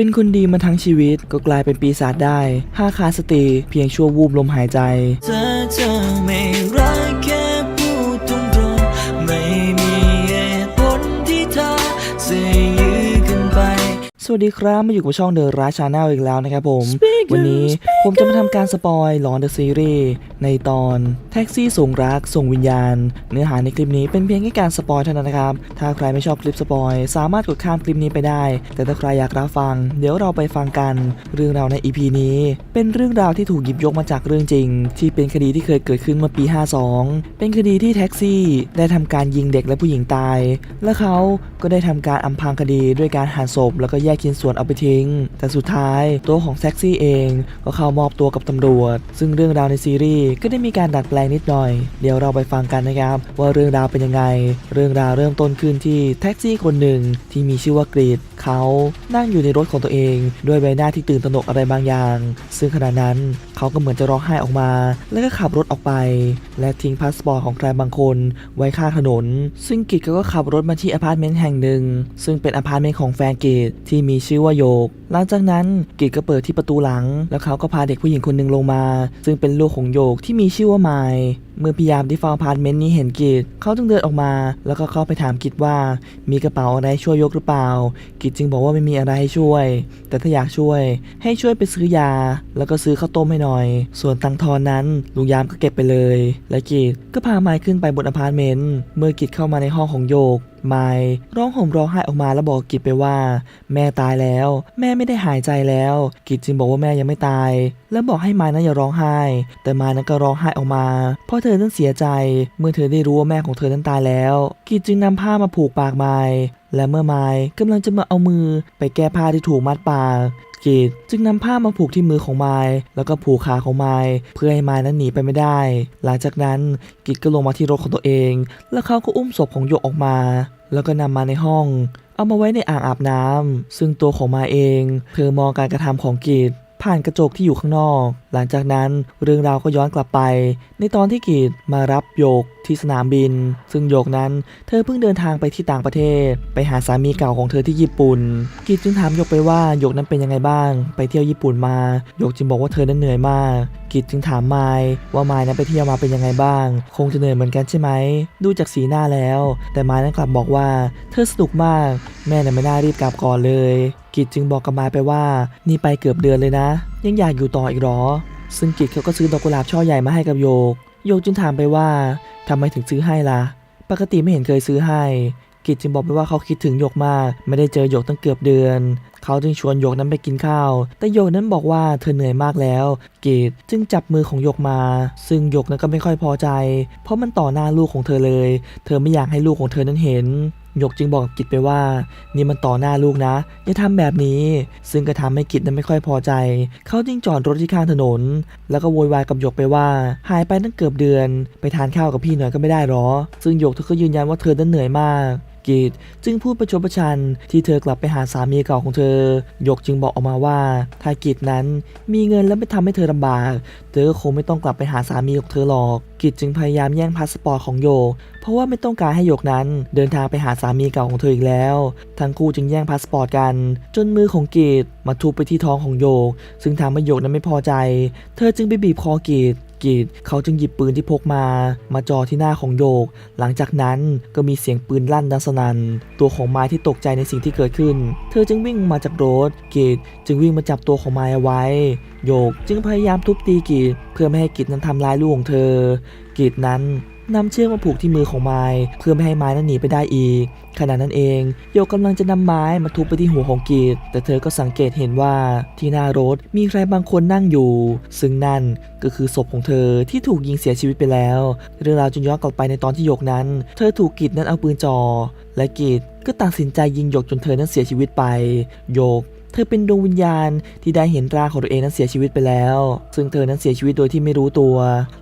เป็นคนดีมาทั้งชีวิตก็กลายเป็นปีศาจได้ ห้าขาสติเพียงชั่ววูบลมหายใจเธอจไม่รัก สวัสดีครับมาอยู่กับช่องเดอะราชาแนลอีกแล้วนะครับผม วันนี้ผมจะมาทำการสปอยหลอนเดอะซีรีส์ในตอนแท็กซี่ส่งรักส่งวิญญาณ เนื้อหาในคลิปนี้เป็นเพียงแค่การสปอยเท่านั้นนะครับ ถ้าใครไม่ชอบคลิปสปอยสามารถกดข้ามคลิปนี้ไปได้ แต่ถ้าใครอยากรับฟัง เดี๋ยวเราไปฟังกัน เรื่องราวใน EP นี้ เป็นเรื่องราวที่ถูกหยิบยกมาจากเรื่องจริง ที่เป็นคดีที่เคยเกิดขึ้นเมื่อปี 52 เป็นคดีที่แท็กซี่ ได้ทำการยิงเด็กและผู้หญิงตาย และเขาก็ได้ทำการอำพรางคดีด้วยการหั่นศพแล้วก็แยกชิ้นส่วนเอาไปทิ้ง แต่สุดท้ายตัวของแซ็กซี่เองก็เข้ามอบตัวกับตำรวจ ซึ่งเรื่องราวในซีรีส์ก็ได้มีการดัดแปลงนิดหน่อย เดี๋ยวเราไปฟังกันนะครับ ว่าเรื่องราวเป็นยังไง เรื่องราวเริ่มต้นขึ้นที่แท็กซี่คนหนึ่งที่มีชื่อว่ากรีดเขานั่งอยู่ในรถของตัวเอง ด้วยใบหน้าที่ตื่นตระหนกอะไรบางอย่าง ซึ่งขณะนั้น เขาก็เหมือนจะร้องไห้ออกมา แล้วก็ขับรถออกไป และทิ้งพาสปอร์ตของใครบางคนไว้ข้างถนน ซึ่งกิจก็ขับรถมาที่อพาร์ตเมนต์แห่งหนึ่ง ซึ่งเป็นอพาร์ตเมนต์ของแฟนกิจที่มีชื่อว่าโยก หลังจากนั้นกิจก็เปิดที่ประตูหลัง แล้วเขาก็พาเด็กผู้หญิงคนหนึ่งลงมา ซึ่งเป็นลูกของโยกที่มีชื่อว่าไม เมื่อพยายามที่เฝ้าอพาร์ตเมนต์นี้เห็นกิจเขาจึงเดินออกมา แล้วก็เข้าไปถามกิจว่า มีกระเป๋าอะไรช่วยยกหรือเปล่า กิจจึงบอกว่าไม่มีอะไรให้ช่วย แต่ถ้าอยากช่วย ให้ช่วยไปซื้อยา แล้วก็ซื้อข้าวต้มให้หน่อย ส่วนตังทอนนั้นลุงยามก็เก็บไปเลย และกิจก็พาไมค์ขึ้นไปบนอพาร์ตเมนต์เมื่อกิจเข้ามาในห้องของโยกไมค์ร้องห่มร้องไห้ออกมาแล้วบอกกิจไปว่า แม่ตายแล้ว แม่ไม่ได้หายใจแล้ว กิจจึงบอกว่าแม่ยังไม่ตาย แล้วบอกให้ไมค์นั้นอย่าร้องไห้ แต่ไมค์นั้นก็ร้องไห้ออกมา เพราะเธอนั้นเสียใจ เมื่อเธอได้รู้ว่าแม่ของเธอนั้นตายแล้ว กิจจึงนำผ้ามาผูกปากไมค์และเมื่อไมค์กำลังจะมาเอามือไปแก้ผ้าที่ถูกมัดปากกิจจึงนำผ้ามาผูกที่มือของไมล์แล้วก็ผูกขาของไมล์เพื่อให้ไมล์นั้นหนีไปไม่ได้ หลังจากนั้นกิจก็ลงมาที่รถของตัวเอง แล้วเขาก็อุ้มศพของโยกออกมา แล้วก็นำมาในห้อง เอามาไว้ในอ่างอาบน้ำซึ่งตัวของมาเอง เธอมองการกระทำของกิจ ผ่านกระจกที่อยู่ข้างนอก หลังจากนั้นเรื่องราวก็ย้อนกลับไป ในตอนที่กิจมารับโยกที่สนามบิน ซึ่งโยกนั้นเธอเพิ่งเดินทางไปที่ต่างประเทศ ไปหาสามีเก่าของเธอที่ญี่ปุ่นกิจจึงถามโยกไปว่าโยกนั้นเป็นยังไงบ้าง ไปเที่ยวญี่ปุ่นมาโยกจึงบอกว่าเธอนั้นเหนื่อยมากกิจจึงถามไมายว่าไมายนั้นไปเที่ยวมาเป็นยังไงบ้าง คงจะเหนื่อยเหมือนกันใช่ไหม ดูจากสีหน้าแล้ว แต่ไมายนั้นกลับบอกว่า เธอสนุกมาก แม่น่ะไม่น่ารีบกลับก่อนเลย กิจจึงบอกกับมายไปว่า นี่ไปเกือบเดือนเลยนะ ยังอยากอยู่ต่ออีกหรอ ซึ่งกิจเขาก็ซื้อดอกกุหลาบช่อใหญ่มาให้กับโยก โยกจึงถามไปว่าทำไมถึงซื้อให้ล่ะ ปกติไม่เห็นเคยซื้อให้ กิจจึงบอกไปว่าเขาคิดถึงโยกมาก ไม่ได้เจอโยกตั้งเกือบเดือน เขาจึงชวนโยกนั้นไปกินข้าว แต่โยกนั้นบอกว่าเธอเหนื่อยมากแล้วกิจจึงจับมือของโยกมา ซึ่งโยกนั้นก็ไม่ค่อยพอใจ เพราะมันต่อหน้าลูกของเธอเลย เธอไม่อยากให้ลูกของเธอนั้นเห็นยกจึงบอกกิจไปว่า นี่มันต่อหน้าลูกนะ อย่าทำแบบนี้ ซึ่งก็ทำให้กิจนั้นไม่ค่อยพอใจ เขาจึงจอดรถที่ข้างถนน แล้วก็โวยวายกับยกไปว่า หายไปตั้งเกือบเดือน ไปทานข้าวกับพี่หน่อยก็ไม่ได้หรอ ซึ่งยกเธอก็ยืนยันว่าเธอนั้นเหนื่อยมาก กิจจึงพูดประชดประชันที่เธอกลับไปหาสามีเก่าของเธอ ยกจึงบอกออกมาว่าถ้ากิจนั้นมีเงินแล้วไม่ทำให้เธอลำบาก เธอก็คงไม่ต้องกลับไปหาสามีของเธอหรอก กิจจึงพยายามแย่งพาสปอร์ตของโยก เพราะว่าไม่ต้องการให้โยกนั้นเดินทางไปหาสามีเก่าของเธออีกแล้ว ทั้งคู่จึงแย่งพาสปอร์ตกัน จนมือของกิจมาทุบไปที่ท้องของโยก ซึ่งทำให้โยกนั้นไม่พอใจ เธอจึงไปบีบคอกิจ กิจ เขาจึงหยิบปืนที่พกมา มาจ่อที่หน้าของโยก หลังจากนั้นก็มีเสียงปืนลั่นดังสนัน่นตัวของไม้ที่ตกใจในสิ่งที่เกิดขึ้น เธอจึงวิ่งมาจากรถกิจจึงวิ่งมาจับตัวของไม้เอาไว้ โยกจึงพยายามทุบตีกิจเพื่อไม่ให้กิจนั้นทำร้ายลูกของเธอ กิจนั้น นำเชือกมาผูกที่มือของไม้เพื่อไม่ให้ไม้นั้นหนีไปได้อีก ขณะนั้นเองโยกกำลังจะนำไม้มาทุบไปที่หัวของกีดแต่เธอก็สังเกตเห็นว่าที่หน้ารถมีใครบางคนนั่งอยู่ ซึ่งนั่นก็คือศพของเธอที่ถูกยิงเสียชีวิตไปแล้ว เรื่องราวจึงย้อนกลับไปในตอนที่โยกนั้น เธอถูกกีดนั้นเอาปืนจ่อและกีดก็ตัดสินใจยิงโยกจนเธอนั้นเสียชีวิตไปโยก เธอเป็นดวงวิญญาณที่ได้เห็นร่างของตัวเองนั้นเสียชีวิตไปแล้ว ซึ่งเธอนั้นเสียชีวิตโดยที่ไม่รู้ตัว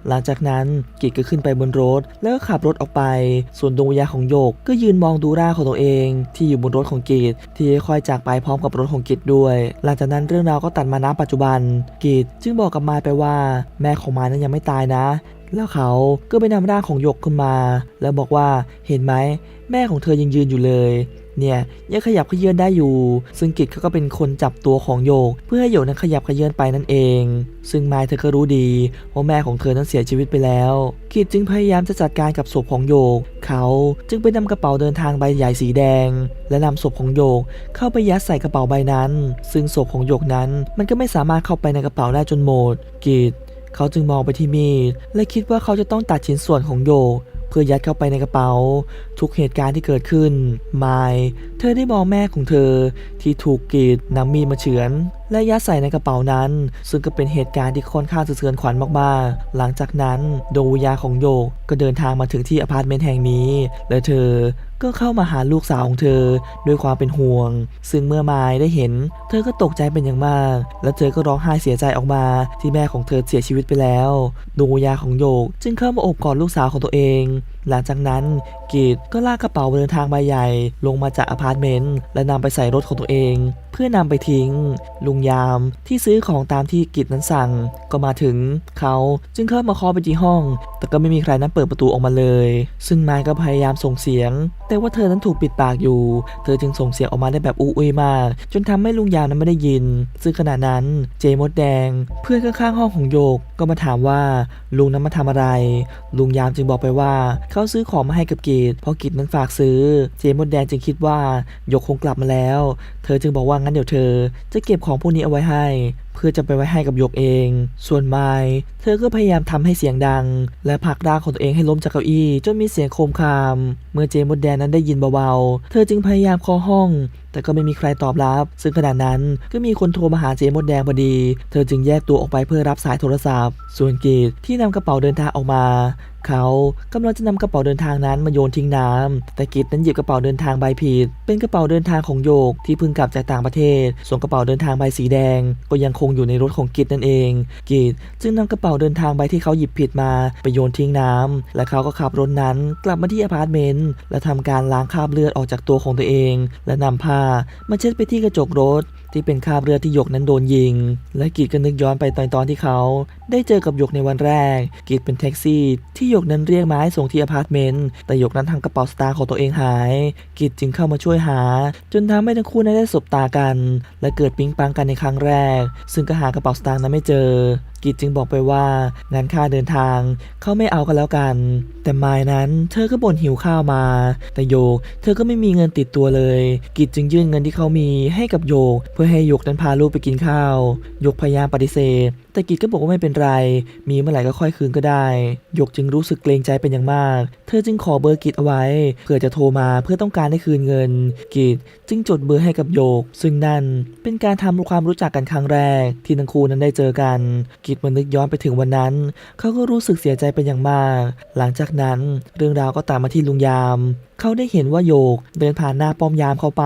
หลังจากนั้นกิจก็ขึ้นไปบนรถ แล้วก็ขับรถออกไป ส่วนดวงวิญญาณของโยกก็ยืนมองดูร่างของตัวเอง ที่อยู่บนรถของกิจที่ค่อยๆจากไปพร้อมกับรถของกิจด้วย หลังจากนั้นเรื่องราวก็ตัดมาณปัจจุบัน กิจจึงบอกกับมายไปว่า แม่ของมายนั้นยังไม่ตายนะ แล้วเขาก็ไปนำร่างของหยกขึ้นมา แล้วบอกว่าเห็นไหมแม่ของเธอยังยืนอยู่เลย เนี่ยยังขยับขยื้อนได้อยู่ ซึ่งกิจเขาก็เป็นคนจับตัวของโยก เพื่อให้โยกนั้นขยับขยื้อนไปนั่นเอง ซึ่งไมายเธอก็รู้ดีว่าแม่ของเธอนั้นเสียชีวิตไปแล้ว กิจจึงพยายามจะจัดการกับศพของโยก เขาจึงไปนำกระเป๋าเดินทางใบใหญ่สีแดง และนำศพของโยกเข้าไปยัดใส่กระเป๋าใบนั้น ซึ่งศพของโยกนั้นมันก็ไม่สามารถเข้าไปในกระเป๋าได้จนหมด กิจเขาจึงมองไปที่มีดและคิดว่าเขาจะต้องตัดชิ้นส่วนของโยก พื่อยัดเข้าไปในกระเป๋า ทุกเหตุการณ์ที่เกิดขึ้นไมาย เธอได้มองแม่ของเธอที่ถูกกรีดนำมีดมาเฉือนและยัดใส่ในกระเป๋านั้น ซึ่งก็เป็นเหตุการณ์ที่ค่อนข้างสะเทือนขวัญมากๆ หลังจากนั้นดวงวิญญาณของโยกก็เดินทางมาถึงที่อพาร์ตเมนต์แห่งนี้ และเธอก็เข้ามาหาลูกสาวของเธอด้วยความเป็นห่วง ซึ่งเมื่อมายได้เห็น เธอก็ตกใจเป็นอย่างมาก และเธอก็ร้องไห้เสียใจออกมา ที่แม่ของเธอเสียชีวิตไปแล้วดวงวิญญาณของโยก จึงเข้ามาโอบกอดลูกสาวของตัวเอง หลังจากนั้นกีดก็ลากกระเป๋าเดินทางใบใหญ่ ลงมาจากอพาร์ตเมนต์และนำไปใส่รถของตัวเอง เพื่อนำไปทิ้ง ลุงยามที่ซื้อของตามที่กิจนั้นสั่ง ก็มาถึงเขาจึงเข้ามาเคาะไปที่ห้อง แต่ก็ไม่มีใครนั้นเปิดประตูออกมาเลย ซึ่งไมค์ก็พยายามส่งเสียง แต่ว่าเธอนั้นถูกปิดปากอยู่ เธอจึงส่งเสียงออกมาได้แบบอู้อุ้ยมาก จนทำให้ลุงยามนั้นไม่ได้ยิน ซึ่งขณะนั้นเจมดแดง เพื่อนข้างๆห้องของโยกก็มาถามว่าลุงนั้นมาทำอะไร ลุงยามจึงบอกไปว่าเขาซื้อของมาให้กับกิจเพราะกิจนั้นฝากซื้อ เจมดแดงจึงคิดว่าหยกคงกลับมาแล้ว เธอจึงบอกว่างั้นเดี๋ยวเธอ จะเก็บของพวกนี้เอาไว้ให้ เพื่อจะไปไว้ให้กับหยกเอง ส่วนไมล์เธอก็พยายามทำให้เสียงดัง และผลักร่างของตัวเองให้ล้มจากเก้าอี้จนมีเสียงโครมคราม เมื่อเจมดแดงนั้นได้ยินเบาๆ เธอจึงพยายามเคาะห้อง แต่ก็ไม่มีใครตอบรับ ซึ่งขณะนั้นก็มีคนโทรมาหาเจมดแดงพอดี เธอจึงแยกตัวออกไปเพื่อรับสายโทรศัพท์ ส่วนกีดที่นำกระเป๋าเดินทางออกมาเขากำลังจะนำกระเป๋าเดินทางนั้นมาโยนทิ้งน้ำแต่กิจนั้นหยิบกระเป๋าเดินทางใบผิด เป็นกระเป๋าเดินทางของโยกที่เพิ่งกลับจากต่างประเทศ ส่วนกระเป๋าเดินทางใบสีแดงก็ยังคงอยู่ในรถของกิจนั่นเอง กิจจึงนำกระเป๋าเดินทางใบที่เขาหยิบผิดมาไปโยนทิ้งน้ำและเขาก็ขับรถนั้นกลับมาที่อพาร์ตเมนต์และทำการล้างคราบเลือดออกจากตัวของตัวเอง และนำผ้ามาเช็ดไปที่กระจกรถ ที่เป็นคราบเลือดที่หยกนั้นโดนยิง และกีดก็นึกย้อนไปตอนตอนที่เขา ได้เจอกับหยกในวันแรกกีดเป็นแท็กซี่ ที่หยกนั้นเรียกมาให้ส่งที่อพาร์ตเมนต์แต่หยกนั้นทำกระเป๋าสตางค์ของตัวเองหายกีดจึงเข้ามาช่วยหา จนทำให้ทั้งคู่นั้นได้สบตากัน และเกิดปิ๊งปังกันในครั้งแรก ซึ่งก็หากระเป๋าสตางค์นั้นไม่เจอ กิจจึงบอกไปว่างานค่าเดินทางเขาไม่เอากันแล้วกัน แต่มายนั้นเธอก็บ่นหิวข้าวมา แต่โยก เธอก็ไม่มีเงินติดตัวเลย กิจจึงยื่นเงินที่เขามีให้กับโยก เพื่อให้โยกนั้นพาลูกไปกินข้าว โยกพยายามปฏิเสธ แต่กิจก็บอกว่าไม่เป็นไร มีเมื่อไหร่ก็ค่อยคืนก็ได้โยกจึงรู้สึกเกรงใจเป็นอย่างมาก เธอจึงขอเบอร์กิจเอาไว้ เพื่อจะโทรมาเพื่อต้องการให้คืนเงิน กิจจึงจดเบอร์ให้กับโยก ซึ่งนั่นเป็นการทำความรู้จักกันครั้งแรก ที่ทั้งคู่นั้นได้เจอกัน กิจมันนึกย้อนไปถึงวันนั้น เขาก็รู้สึกเสียใจเป็นอย่างมาก หลังจากนั้นเรื่องราวก็ตามมาที่ลุงยามเขาได้เห็นว่าโยกเดินผ่านหน้าป้อมยามเข้าไป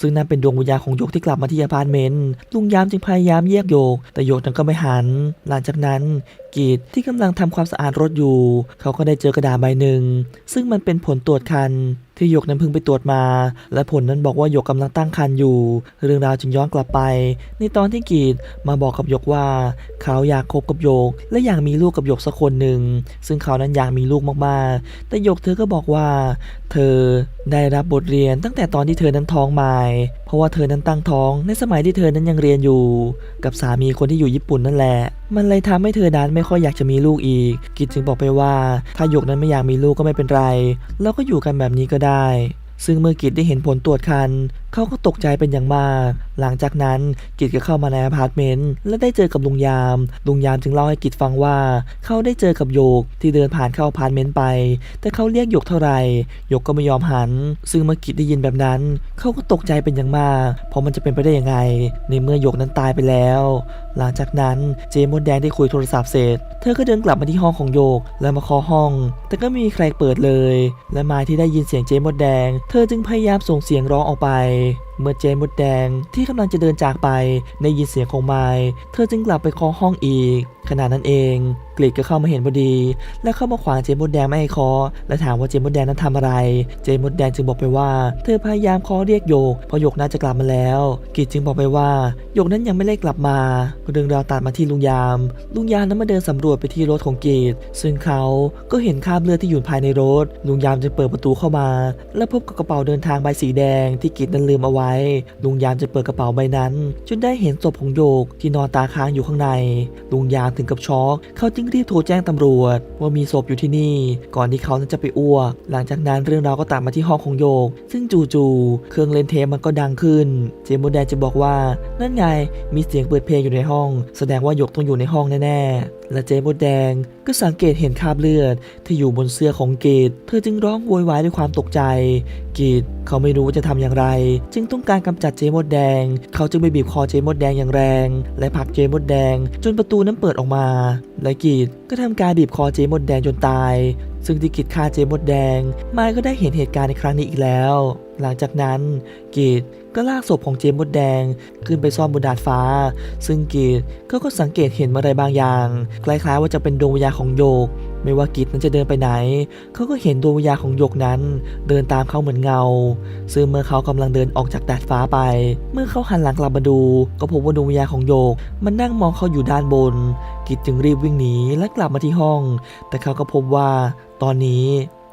ซึ่งนั่นเป็นดวงวิญญาณของโยกที่กลับมาที่อพาร์ตเมนต์ลุงยามจึงพยายามแยกโยก แต่โยกนั้นก็ไม่หันหลังจากนั้นกีดที่กำลังทำความสะอาดรถอยู่ เขาก็ได้เจอกระดาษใบหนึ่ง ซึ่งมันเป็นผลตรวจคันที่หยกนั้นเพิ่งไปตรวจมา และผลนั้นบอกว่าหยกกำลังตั้งครรภ์อยู่ เรื่องราวจึงย้อนกลับไป ในตอนที่กีดมาบอกกับหยกว่า เขาอยากคบกับหยก และอยากมีลูกกับหยกสักคนหนึ่ง ซึ่งเขานั้นอยากมีลูกมากๆ แต่หยกเธอก็บอกว่า เธอได้รับบทเรียนตั้งแต่ตอนที่เธอนั้นท้องมาเพราะว่าเธอนั้นตั้งท้อง ในสมัยที่เธอนั้นยังเรียนอยู่ กับสามีคนที่อยู่ญี่ปุ่นนั่นแหละ มันเลยทำให้เธอนั้นไม่ค่อยอยากจะมีลูกอีก กิจจึงบอกไปว่า ถ้าหยกนั้นไม่อยากมีลูกก็ไม่เป็นไรเราก็อยู่กันแบบนี้ก็ได้ ซึ่งเมื่อกิจได้เห็นผลตรวจคันเขาก็ตกใจเป็นอย่างมาก หลังจากนั้นกิจก็เข้ามาในอพาร์ตเมนต์และได้เจอกับลุงยาม ลุงยามจึงเล่าให้กิจฟังว่าเขาได้เจอกับโยกที่เดินผ่านเข้าอพาร์ตเมนต์ไป แต่เขาเรียกโยกเท่าไหร่โยกก็ไม่ยอมหัน ซึ่งเมื่อกิจได้ยินแบบนั้น เขาก็ตกใจเป็นอย่างมาก เพราะมันจะเป็นไปได้ยังไง ในเมื่อโยกนั้นตายไปแล้ว หลังจากนั้นเจมดแดงได้คุยโทรศัพท์เสร็จ เธอก็เดินกลับมาที่ห้องของโยกแล้วมาเคาะห้อง แต่ก็ไม่มีใครเปิดเลย และมาที่ได้ยินเสียงเจมดแดง เธอจึงพยายามส่งเสียงร้องออกไป nih เมื่อเจนมดแดงที่กำลังจะเดินจากไปได้ยินเสียงของไมล์เธอจึงกลับไปเคาะห้องอีก ขณะนั้นเองกรีดก็เข้ามาเห็นพอดี และเข้ามาขวางเจมดแดงไม่ให้เคาะและถามว่าเจมดแดงนั้นทำอะไร เจมดแดงจึงบอกไปว่า เธอพยายามเคาะเรียกโยกเพราะโยกน่าจะกลับมาแล้วกรีดจึงบอกไปว่าโยกนั้นยังไม่ได้กลับมา เรื่องราวตัดมาที่ลุงยาม ลุงยามนั้นมาเดินสำรวจไปที่รถของกรีดซึ่งเขาก็เห็นคราบเลือดที่อยู่ภายในรถ ลุงยามจึงเปิดประตูเข้ามา และพบกับกระเป๋าเดินทางใบสีแดงที่กรีดนั้นลืมเอาไว้ลุงยามจะเปิดกระเป๋าใบนั้น จนได้เห็นศพของโยกที่นอนตาค้างอยู่ข้างใน ลุงยามถึงกับช็อกเขาจึงรีบโทรแจ้งตำรวจ ว่ามีศพอยู่ที่นี่ ก่อนที่เขาจะไปอ้วก หลังจากนั้นเรื่องราวก็ตัดมาที่ห้องของโยก ซึ่งจู่ๆเครื่องเล่นเทปมันก็ดังขึ้น เจมส์แดงจะบอกว่า นั่นไงมีเสียงเปิดเพลงอยู่ในห้อง แสดงว่าโยกต้องอยู่ในห้องแน่ๆและเจมส์โมแดงก็สังเกตเห็นคราบเลือด ที่อยู่บนเสื้อของเกดเธอจึงร้องโวยวายด้วยความตกใจ กีดเขาไม่รู้ว่าจะทำอย่างไร จึงต้องการกำจัดเจมดแดง เขาจึงไปบีบคอเจมดแดงอย่างแรง และผลักเจมดแดง จนประตูนั้นเปิดออกมา และกีดก็ทำการบีบคอเจมดแดงจนตาย ซึ่งที่กิดฆ่าเจมดแดงไมายก็ได้เห็นเหตุการณ์ในครั้งนี้อีกแล้ว หลังจากนั้นกีดก็ลากศพของเจมส์ดแดงขึ้นไปซ่อนบนดาดฟ้า ซึ่งกีดก็ก็สังเกตเห็นอะไรบางอย่าง คล้ายๆว่าจะเป็นดวงวิญญาณของโยก ไม่ว่ากิจนั้นจะเดินไปไหน เขาก็เห็นดวงวิญญาณของหยกนั้น เดินตามเขาเหมือนเงา ซึ่งเมื่อเขากำลังเดินออกจากดาดฟ้าไป เมื่อเขาหันหลังกลับมาดู ก็พบว่าดวงวิญญาณของโยก มันนั่งมองเขาอยู่ด้านบน กิจจึงรีบวิ่งหนีและกลับมาที่ห้อง แต่เขาก็พบว่าตอนนี้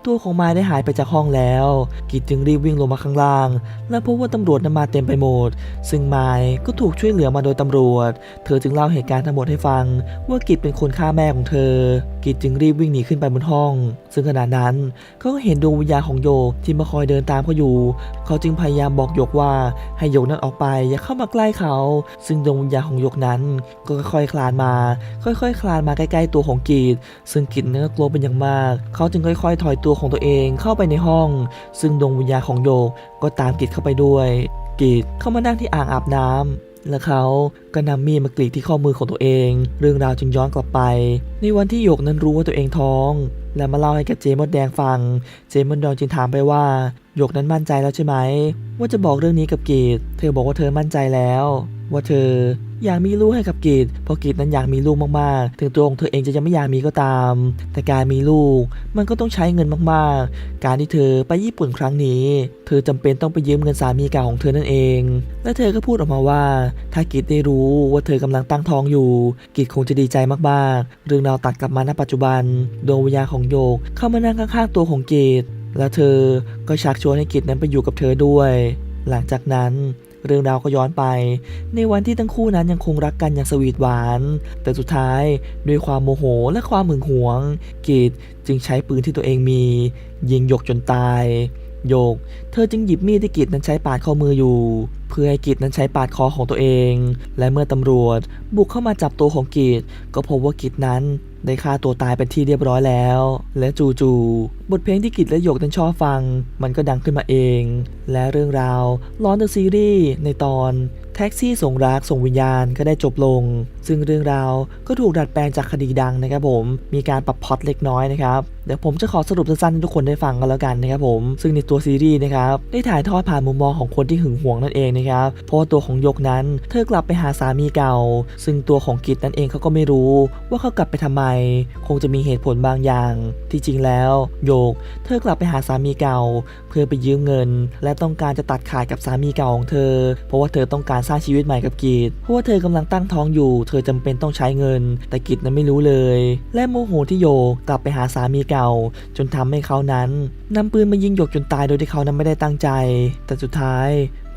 ตัวของไม้ได้หายไปจากห้องแล้ว กิจจึงรีบวิ่งลงมาข้างล่าง และพบว่าตำรวจนำมาเต็มไปหมด ซึ่งไม้ก็ถูกช่วยเหลือมาโดยตำรวจ เธอจึงเล่าเหตุการณ์ทั้งหมดให้ฟัง ว่ากิจเป็นคนฆ่าแม่ของเธอ กิจจึงรีบวิ่งหนีขึ้นไปบนห้อง ซึ่งขณะนั้นเขาก็เห็นดวงวิญญาณของโยกที่มาคอยเดินตามเขาอยู่ เขาจึงพยายามบอกโยกว่าให้โยกนั้นออกไปอย่าเข้ามาใกล้เขา ซึ่งดวงวิญญาณของโยกนั้น ก็ค่อยๆคลานมา ค่อยๆคลานมาใกล้ๆตัวของกีดซึ่งกิดเนื้อกลัวเป็นอย่างมาก เขาจึงค่อยๆ ถอยตัวของตัวเองเข้าไปในห้อง ซึ่งดวงวิญญาณของโยกก็ตามกิดเข้าไปด้วยกีดเข้ามานั่งที่อ่างอาบน้ำ และเขาก็นำมีดมากรีดที่ข้อมือของตัวเอง เรื่องราวจึงย้อนกลับไป ในวันที่หยกนั้นรู้ว่าตัวเองท้อง และมาเล่าให้กับเจมดแดงฟัง เจมดแดงจึงถามไปว่าหยกนั้นมั่นใจแล้วใช่ไหม ว่าจะบอกเรื่องนี้กับกีดเธอบอกว่าเธอมั่นใจแล้ว ว่าเธออยากมีลูกให้กับกีดเพราะกีดนั้นอยากมีลูกมากๆ ถึงตัวของเธอเองจะยังไม่อยากมีก็ตาม แต่การมีลูกมันก็ต้องใช้เงินมากๆ การที่เธอไปญี่ปุ่นครั้งนี้ เธอจำเป็นต้องไปยืมเงินสามีเก่าของเธอนั่นเอง และเธอก็พูดออกมาว่า ถ้ากิดได้รู้ว่าเธอกำลังตั้งท้องอยู่ กิดคงจะดีใจมากๆ เรื่องราวตัดกลับมาณปัจจุบันดวงวิญญาณของโยกเข้ามานั่งข้างๆตัวของกิดและเธอก็ชักชวนให้กิดนั้นไปอยู่กับเธอด้วย หลังจากนั้น เรื่องราวก็ย้อนไป ในวันที่ทั้งคู่นั้นยังคงรักกันอย่างสวีทหวาน แต่สุดท้ายด้วยความโมโหและความหึงหวง กิดจึงใช้ปืนที่ตัวเองมี ยิงหยกจนตายโยก เธอจึงหยิบมีดที่กิจนั้นใช้ปาดข้อมืออยู่ เพื่อให้กิจนั้นใช้ปาดคอของตัวเอง และเมื่อตำรวจบุกเข้ามาจับตัวของกิจก็พบว่ากิจนั้น ได้ฆ่าตัวตายเป็นที่เรียบร้อยแล้ว และจู่ๆบทเพลงที่กิจและหยกนั้นชอบฟัง มันก็ดังขึ้นมาเอง และเรื่องราวลอนเดอะซีรีส์ในตอนแท็กซี่ส่งรักส่งวิญญาณก็ได้จบลง ซึ่งเรื่องราวก็ถูกดัดแปลงจากคดีดังนะครับผม มีการปรับพล็อตเล็กน้อยนะครับ เดี๋ยวผมจะขอสรุปสั้นๆให้ทุกคนได้ฟังกันแล้วกันนะครับผม ซึ่งในตัวซีรีส์นะครับได้ถ่ายทอดผ่านมุมมองของคนที่หึงหวงนั่นเองนะครับ เพราะว่าตัวของยกนั้น เธอกลับไปหาสามีเก่า ซึ่งตัวของกิจนั่นเองเขาก็ไม่รู้ว่าเขากลับไปทำไม คงจะมีเหตุผลบางอย่าง ที่จริงแล้วโยก เธอกลับไปหาสามีเก่า เพื่อไปยืมเงิน และต้องการจะตัดขาดกับสามีเก่าของเธอ เพราะว่าเธอต้องการสร้างชีวิตใหม่กับกิจเพราะว่าเธอกำลังตั้งท้องอยู่เธอจำเป็นต้องใช้เงิน แต่กิจนั้นไม่รู้เลย และโมโหที่โยกกลับไปหาสามีเก่า จนทำให้เขานั้นนำปืนมายิงหยกจนตายโดยที่เขานั้นไม่ได้ตั้งใจ แต่สุดท้าย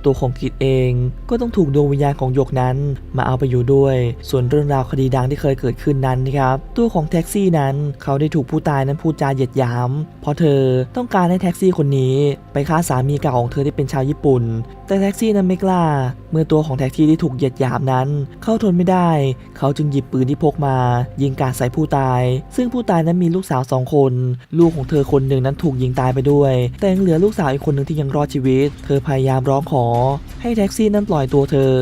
ตัวของกิจเองก็ต้องถูกดวงวิญญาณของหยกนั้นมาเอาไปอยู่ด้วย ส่วนเรื่องราวคดีดังที่เคยเกิดขึ้นนั้นนะครับตัวของแท็กซี่นั้นเขาได้ถูกผู้ตายนั้นพูดจาเหยียดหยาม เพราะเธอต้องการให้แท็กซี่คนนี้ไปฆ่าสามีเก่าของเธอที่เป็นชาวญี่ปุ่น แต่แท็กซี่นั้นไม่กล้า เมื่อตัวของแท็กซี่ที่ถูกเหยียดหยามนั้น เขาทนไม่ได้ เขาจึงหยิบปืนที่พกมา ยิงกราดใส่ผู้ตาย ซึ่งผู้ตายนั้นมีลูกสาวสองคน ลูกของเธอคนหนึ่งนั้นถูกยิงตายไปด้วย แต่ยังเหลือลูกสาวอีกคนหนึ่งที่ยังรอดชีวิต เธอพยายามร้องขอให้แท็กซี่นั้นปล่อยตัวเธอ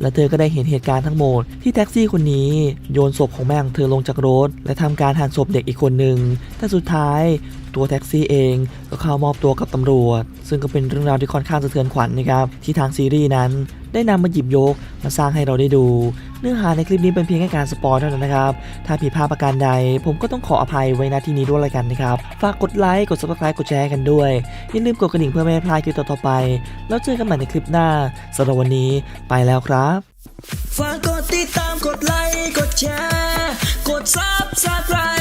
และเธอก็ได้เห็นเหตุการณ์ทั้งหมด ที่แท็กซี่คนนี้โยนศพของแม่ของเธอลงจากรถ และทำการหั่นศพเด็กอีกคนหนึ่งแต่สุดท้ายตัวแท็กซี่เองก็เข้ามอบตัวกับตำรวจ ซึ่งก็เป็นเรื่องราวที่ค่อนข้างสะเทือนขวัญนะครับ ที่ทางซีรีส์นั้น ได้นำมาหยิบยกมาสร้างให้เราได้ดู เนื้อหาในคลิปนี้เป็นเพียงแค่การสปอยเท่านั้นนะครับ ถ้าผิดพลาดประการใด ผมก็ต้องขออภัยไว้ณที่นี้ด้วยละกันนะครับ ฝากกดไลค์ กด subscribe กดแชร์กันด้วย อย่าลืมกดกระดิ่งเพื่อไม่ให้พลาดคลิปต่อๆไป แล้วเจอกันใหม่ในคลิปหน้าสำหรับวันนี้ไปแล้วครับ ฝากกดติดตามกดไลค์กดแชร์ กดซับสไคร